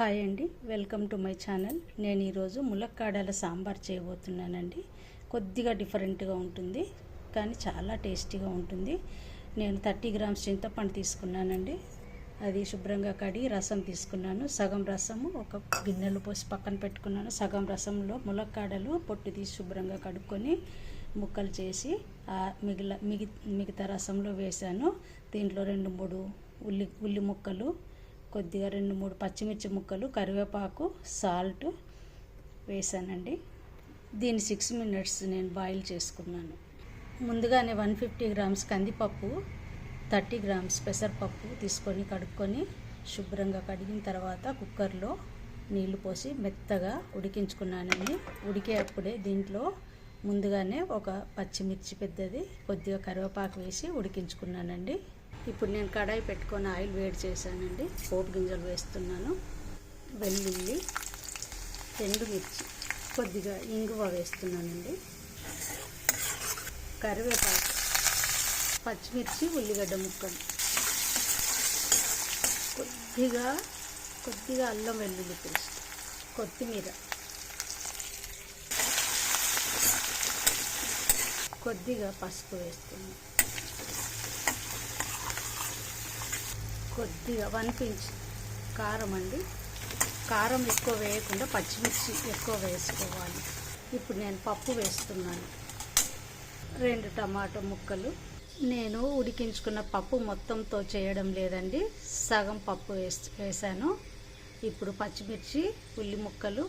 Hi అండి. Welcome to my channel. నేను ఈరోజు ములక్కాడల సాంబార్ చేయబోతున్నానండి. కొద్దిగా డిఫరెంట్గా ఉంటుంది కానీ చాలా టేస్టీగా ఉంటుంది. నేను థర్టీ గ్రామ్స్ చింతపండు తీసుకున్నానండి. అది శుభ్రంగా కడిగి రసం తీసుకున్నాను. సగం రసము ఒక గిన్నెలు పోసి పక్కన పెట్టుకున్నాను. సగం రసంలో ములక్కాడలు పొట్టు తీసి శుభ్రంగా కడుక్కొని ముక్కలు చేసి ఆ మిగిల మిగి మిగతా రసంలో వేశాను. దీంట్లో రెండు మూడు ఉల్లి ఉల్లి ముక్కలు కొద్దిగా రెండు మూడు పచ్చిమిర్చి ముక్కలు కరివేపాకు సాల్ట్ వేసానండి. దీన్ని సిక్స్ మినిట్స్ నేను బాయిల్ చేసుకున్నాను. ముందుగానే వన్ ఫిఫ్టీ గ్రామ్స్ కందిపప్పు థర్టీ గ్రామ్స్ పెసరపప్పు తీసుకొని కడుక్కొని శుభ్రంగా కడిగిన తర్వాత కుక్కర్లో నీళ్ళు పోసి మెత్తగా ఉడికించుకున్నానండి. ఉడికే అప్పుడే దీంట్లో ముందుగానే ఒక పచ్చిమిర్చి పెద్దది కొద్దిగా కరివేపాకు వేసి ఉడికించుకున్నానండి. ఇప్పుడు నేను కడాయి పెట్టుకొని ఆయిల్ వేడి చేశానండి. పోపు గింజలు వేస్తున్నాను. వెల్లుల్లి ఎండుమిర్చి కొద్దిగా ఇంగువ వేస్తున్నానండి. కరివేపాకు పచ్చిమిర్చి ఉల్లిగడ్డ ముక్కలు. కొద్దిగా కొద్దిగా అల్లం వెల్లుల్లి పేస్ట్ కొత్తిమీర. కొద్దిగా పసుపు వేస్తున్నాను. కొద్దిగా వన్ పించ్ కారం అండి. కారం ఎక్కువ వేయకుండా పచ్చిమిర్చి ఎక్కువ వేసుకోవాలి. ఇప్పుడు నేను పప్పు వేస్తున్నాను. రెండు టమాటో ముక్కలు. నేను ఉడికించుకున్న పప్పు మొత్తంతో చేయడం లేదండి. సగం పప్పు వేసి వేసాను. ఇప్పుడు పచ్చిమిర్చి ఉల్లి ముక్కలు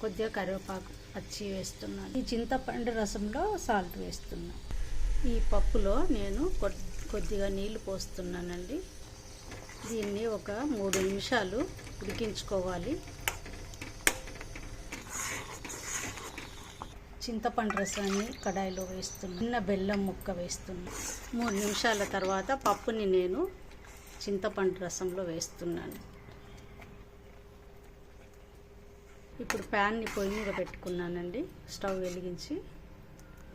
కొద్దిగా కరివేపాకు పచ్చి వేస్తున్నాను. ఈ చింతపండు రసంలో సాల్ట్ వేస్తున్నాను ఈ పప్పులో నేను కొద్దిగా నీళ్ళు పోస్తున్నానండి. దీన్ని ఒక మూడు నిమిషాలు ఉడికించుకోవాలి. చింతపండు రసాన్ని కడాయిలో వేస్తున్నాను చిన్న బెల్లం ముక్క వేస్తున్నాను మూడు నిమిషాల తర్వాత పప్పుని నేను చింతపండు రసంలో వేస్తున్నాను. ఇప్పుడు ప్యాన్ని పొయ్యి మీద పెట్టుకున్నానండి. స్టవ్ వెలిగించి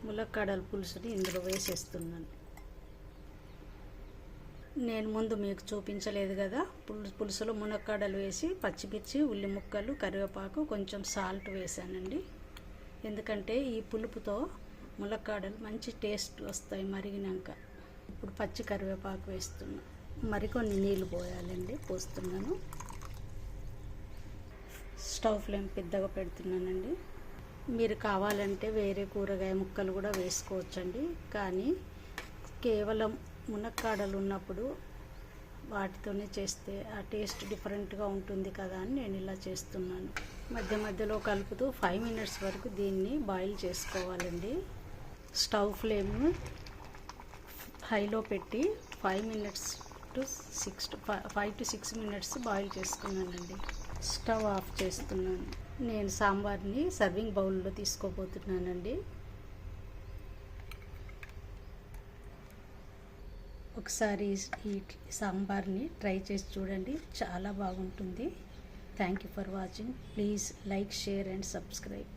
ములక్కాడల పులుసుని ఇందులో వేసేస్తున్నాను. నేను ముందు మీకు చూపించలేదు కదా. పులుసు పులుసులో మునక్కాడలు వేసి పచ్చిమిర్చి ఉల్లి ముక్కలు కరివేపాకు కొంచెం సాల్ట్ వేసానండి. ఎందుకంటే ఈ పులుపుతో ములక్కాడలు మంచి టేస్ట్ వస్తాయి మరిగినాక. ఇప్పుడు పచ్చి కరివేపాకు వేస్తున్నా. మరికొన్ని నీళ్ళు పోయాలండి పోస్తున్నాను. స్టవ్ ఫ్లేమ్ పెద్దగా పెడుతున్నానండి. మీరు కావాలంటే వేరే కూరగాయ ముక్కలు కూడా వేసుకోవచ్చండి. కానీ కేవలం మునక్కాడలు ఉన్నప్పుడు వాటితోనే చేస్తే ఆ టేస్ట్ డిఫరెంట్గా ఉంటుంది కదా అని నేను ఇలా చేస్తున్నాను. మధ్య మధ్యలో కలుపుతూ ఫైవ్ మినిట్స్ వరకు దీన్ని బాయిల్ చేసుకోవాలండి. స్టవ్ ఫ్లేమ్ హైలో పెట్టి five minutes to six to five to six minutes boil చేసుకున్నానండి. స్టవ్ ఆఫ్ చేస్తున్నాను. నేను సాంబార్ని సర్వింగ్ బౌల్లో తీసుకోబోతున్నానండి. ఒకసారి ఈ సాంబార్ని ట్రై చేసి చూడండి. చాలా బాగుంటుంది. Thank you for watching please like share and subscribe